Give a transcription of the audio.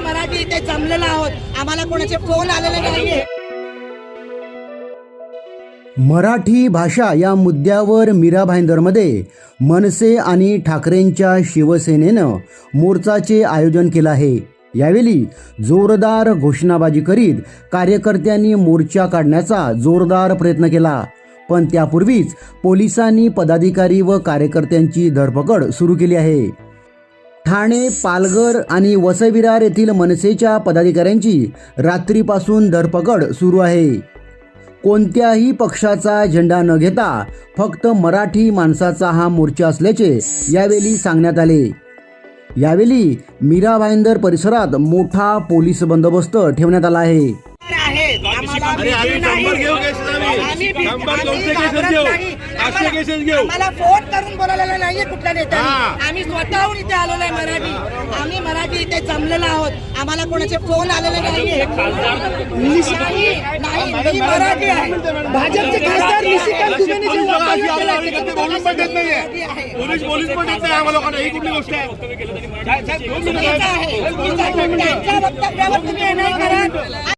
मराठी. इथे जमलेलो आहोत. आम्हाला कोणाचे फोन आलेले नाहीये. मराठी भाषा या मुद्द्यावर मीरा भाईंदरमध्ये मनसे आणि ठाकरेंच्या शिवसेनेनं मोर्चाचे आयोजन केलं आहे. यावेळी जोरदार घोषणाबाजी करीत कार्यकर्त्यांनी मोर्चा काढण्याचा जोरदार प्रयत्न केला. पण त्यापूर्वीच पोलिसांनी पदाधिकारी व कार्यकर्त्यांची धरपकड सुरू केली आहे. ठाणे पालघर आणि वसई-विरार येथील मनसेच्या पदाधिकाऱ्यांची रात्रीपासून धरपकड सुरू आहे. कोणत्याही पक्षाचा झेंडा न घेता फक्त मराठी माणसाचा हा मोर्चा असल्याचे यावेळी सांगण्यात आले. यावेळी मीरा भाईंदर परिसरात मोठा पोलीस बंदोबस्त ठेवण्यात आला आहे. आम्ही केसेस घेऊ. आम्हाला-. आम्हाला फोन करून बोलायला नाहीये कुठल्या नेत्याने. हा. आम्ही स्वतःहून इथे आलेलो आहे मराठी. आम्ही मराठी इथे जमलेलो आहोत. आम्हाला कोणाचे फोन आलेले नाहीये. नाही. मी मराठी आहे. भाजपचे खासदार निशिकांत दुबेने जे बोलून पण देत नाहीये. पोलीस पोलीस पण देत नाही आम्हाला लोकांना. ही कुठली गोष्ट आहे? चुकीचं. त्यांच्या वक्तव्यावर तुम्ही नाही करत